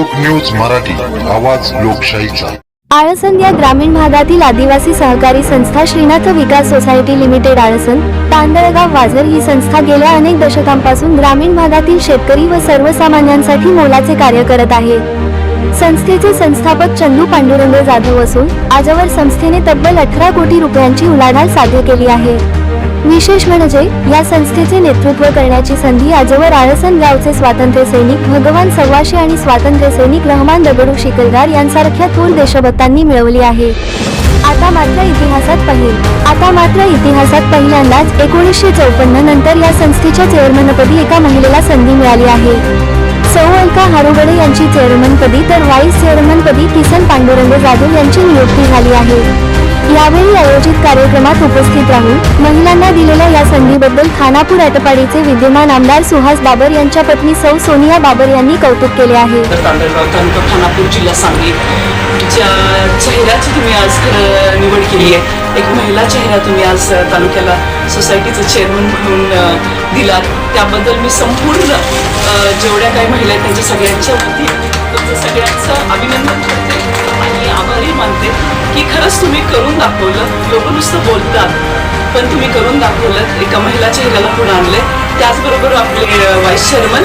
लोक न्यूज मराठी आवाज लोकशाहीचा. आळसंद या ग्रामीण भागातील आदिवासी सहकारी संस्था श्रीनाथ विकास सोसायटी लिमिटेड आळसंद तांदळगाव वाझर ही संस्था गेल्या अनेक दशकांपासून ग्रामीण भागातील शेतकरी व सर्वसामान्यांसाठी मोलाचे कार्य करत आहे. संस्थेचे संस्थापक चंदू पांडुरंग जाधव असून आजवर संस्थेने तब्बल अठरा कोटी रुपयांची उलाढाल साध्य केली आहे. विशेष म्हणजे या संस्थेचे नेतृत्व करण्याची संधी आजवर आळसन गावचे स्वातंत्र्य सैनिक भगवान सव्वाशे आणि स्वातंत्र्य सैनिक रहमान दगडू शिकलगार यांसारख्या थोर देशभक्तांनी मिळवली आहे. आता मात्र इतिहासात पहिल. आता मात्र इतिहासात पहिल्यांदाच एकोणीसशे चौपन्न नंतर या संस्थेच्या चेअरमनपदी एका महिलेला संधी मिळाली आहे. सौ अलका हारुगडे यांची चेअरमनपदी तर व्हाईस चेअरमनपदी किसन पांडुरंग जाधव यांची नियुक्ती झाली आहे. यावेळी आयोजित कार्यक्रमात उपस्थित राहून महिलांना दिलेल्या या संधीबद्दल खानापूर अटपाडीचे विद्यमान आमदार सुहास बाबर यांच्या पत्नी सौ सोनिया बाबर यांनी कौतुक केले आहे. खानापूर जिल्हा सांगली. चेहऱ्याची तुम्ही आज निवड केली आहे एक महिला चेहरा तुम्ही आज तालुक्याला सोसायटीचं चेअरमन म्हणून दिलात. त्याबद्दल मी संपूर्ण जेवढ्या काही महिला आहेत त्यांच्या सगळ्यांच्या वती तुमचं सगळ्यांचं अभिनंदन करते आणि आभारी मानते की खरंच तुम्ही करून दाखवलं लोक नुसतं बोलतात. पण तुम्ही करून दाखवलं एका महिला चेहऱ्याला पुढे आणले त्याचबरोबर आपले व्हाईस चेअरमन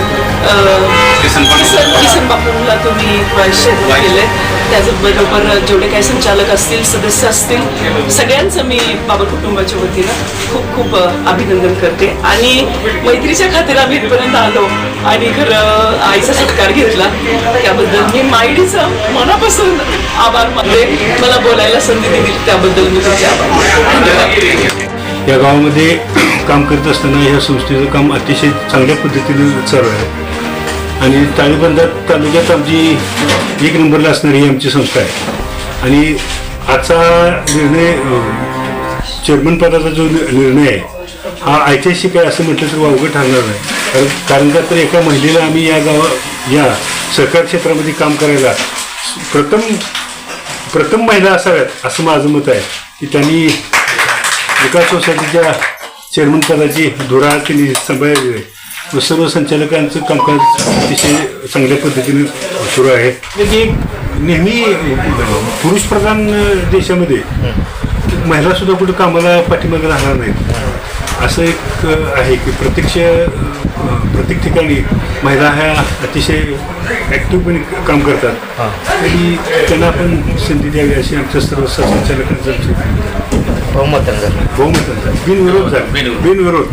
किसन किसन बापूला तुम्ही चेअरमन केले. त्याचबरोबर जेवढे काही संचालक असतील सदस्य असतील सगळ्यांचं मी बाबा कुटुंबाच्या वतीनं खूप खूप अभिनंदन करते. आणि मैत्रीच्या खातीर आम्ही इथपर्यंत आलो आणि खरं आईचा सत्कार घेतला. त्याबद्दल मी माईडीचं मनापासून आभार मानते. मला बोलायला संधी दिली त्याबद्दल मी तुमचे आभार या गावामध्ये काम करत असताना ह्या संस्थेचं काम अतिशय चांगल्या पद्धतीने चालू आहे. आणि ताळीबंधात तालुक्यात आमची एक नंबरला असणारी ही आमची संस्था आहे. आणि आजचा निर्णय चेअरमन पदाचा जो नि- निर्णय आहे हा ऐतिहासिक आहे असं म्हटलं तर वावगं ठरणार नाही. कारण कारण का तर एका महिलेला आम्ही या गावा या सहकार क्षेत्रामध्ये काम करायला प्रथम प्रथम महिला असाव्यात असं माझं मत आहे. की त्यांनी विकास सोसायटीच्या चेअरमन पदाची धुरा त्यांनी सांभाळलेली आहे. व सर्व संचालकांचं कामकाज अतिशय चांगल्या पद्धतीने सुरू आहे. म्हणजे नेहमी पुरुष प्रधान देशामध्ये महिला सुद्धा कुठे कामाला पाठीमागे राहणार नाहीत. असं एक आहे की प्रत्यक्ष प्रत्येक ठिकाणी महिला ह्या अतिशय ॲक्टिव्हपणे काम करतात. आणि त्यांना आपण संधी द्यावी अशी आमच्या सर्व संचालकांचं बहुमतानं. झालं बहुमताचा बिनविरोध झाला. बिनविरोध.